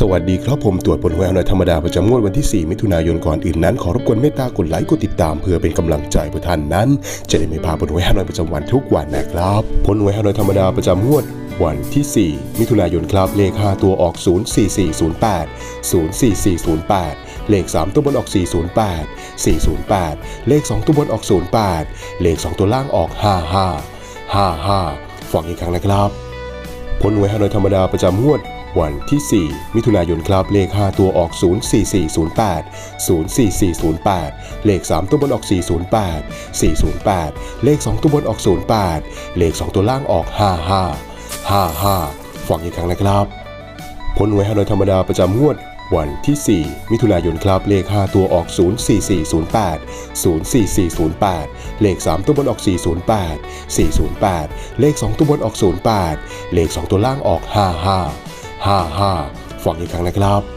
สวัสดีครับผมตรวจผลหวยออนไลน์ธรรมดาประจำงวดวันที่ 4 มิถุนายนก่อนอื่นนั้น ขอรบกวนเมตตากดไลค์กดติดตามเพื่อเป็นกำลังใจพื่อท่านนั้น จะได้ไม่พลาดผลหวยออนไลน์ประจำวันทุกวันนะครับผลหวยออนไลน์ธรรมดาประจำงวดวันที่ 4 มิถุนายนครับเลข 5 ตัวออก 04408 04408 เลข 3 ตัวบนออก 408 408 เลข 2 ตัวบนออก 08 เลข 2 ตัวล่างออก 55 55 ฟังอีกครั้งนะครับผลหวยฮานอยธรรมดาประจำงวด วันที่ 4 มิถุนายนครับเลข 5 ตัวออก 04408 04408 เลข 3 ตัวบนออก 408 408 เลข 2 ตัวบนออก 08 เลข 2 ตัวล่างออก 55 55ฟังอีกครั้งนะครับผลหวยฮานอยธรรมดาประจำงวดวันที่ 4 มิถุนายนครับเลข 5 ตัวออก 04408 04408 เลข 3 ตัวบนออก 408 408 เลข 2 ตัวบนออก 08 เลข 2 ตัวล่างออก 55 55 ฟังอีกครั้งนะครับ